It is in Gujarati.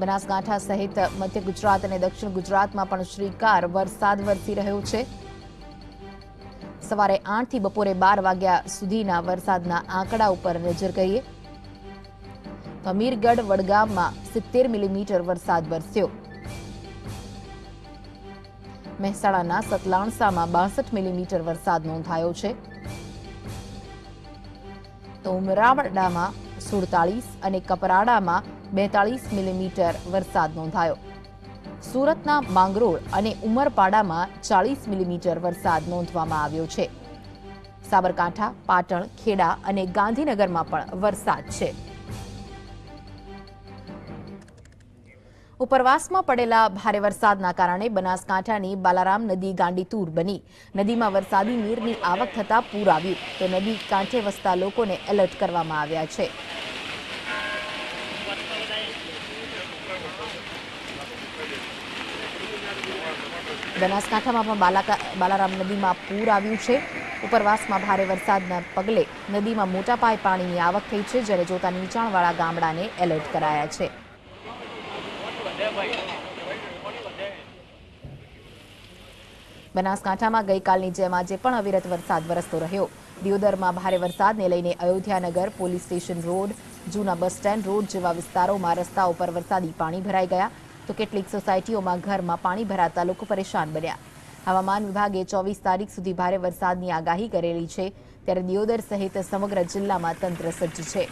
બનાસકાંઠા સહિત મધ્ય ગુજરાત અને દક્ષિણ ગુજરાતમાં પણ શ્રીકાર વરસાદ વરસી રહ્યો છે. સવારે આઠથી બપોરે બાર વાગ્યા સુધીના વરસાદના આંકડા ઉપર નજર કરીએ. હમીરગઢ વડગામમાં સિત્તેર મિલીમીટર વરસાદ વરસ્યો. મહેસાણાના સતલાણસામાં બાસઠ મિલીમીટર વરસાદ નોંધાયો છે. તો ઉમરાવડામાં સુડતાલીસ અને કપરાડામાં બેતાળીસ મિલીમીટર વરસાદ નોંધાયો. સુરતના માંગરોળ અને ઉમરપાડામાં ચાલીસ મિલીમીટર વરસાદ નોંધવામાં આવ્યો છે. સાબરકાંઠા, પાટણ, ખેડા અને ગાંધીનગરમાં પણ વરસાદ છે. ઉપરવાસમાં પડેલા ભારે વરસાદના કારણે બનાસકાંઠાની બાલારામ નદી ગાંડીતૂર બની. નદીમાં વરસાદી નીરની આવક થતાં પૂર આવ્યું. તો નદી કાંઠે વસતા લોકોને એલર્ટ કરવામાં આવ્યા છે. બનાસકાંઠામાં પણ બાલારામ નદીમાં પૂર આવ્યું છે. ઉપરવાસમાં ભારે વરસાદના પગલે નદીમાં મોટા પાયે પાણીની આવક થઈ છે, જ્યારે જોતા નીચાણવાળા ગામડાને એલર્ટ કરાયા છે. બનાસકાંઠામાં ગઈકાલની જેમ આજે પણ અવિરત વરસાદ વરસતો રહ્યો. દિયોદરમાં ભારે વરસાદને લઈને અયોધ્યાનગર પોલીસ સ્ટેશન રોડ જૂના બસ સ્ટેન્ડ, રોડ જેવા વિસ્તારોમાં રસ્તા ઉપર વરસાદી પાણી ભરાઈ ગયા તો કેટલીક સોસાયટીઓમાં ઘરમાં પાણી ભરાતા લોકો પરેશાન બન્યા. હવામાન વિભાગે ચોવીસ તારીખ સુધી ભારે વરસાદની આગાહી કરેલી છે, ત્યારે દિયોદર સહિત સમગ્ર જિલ્લામાં તંત્ર સજ્જ છે.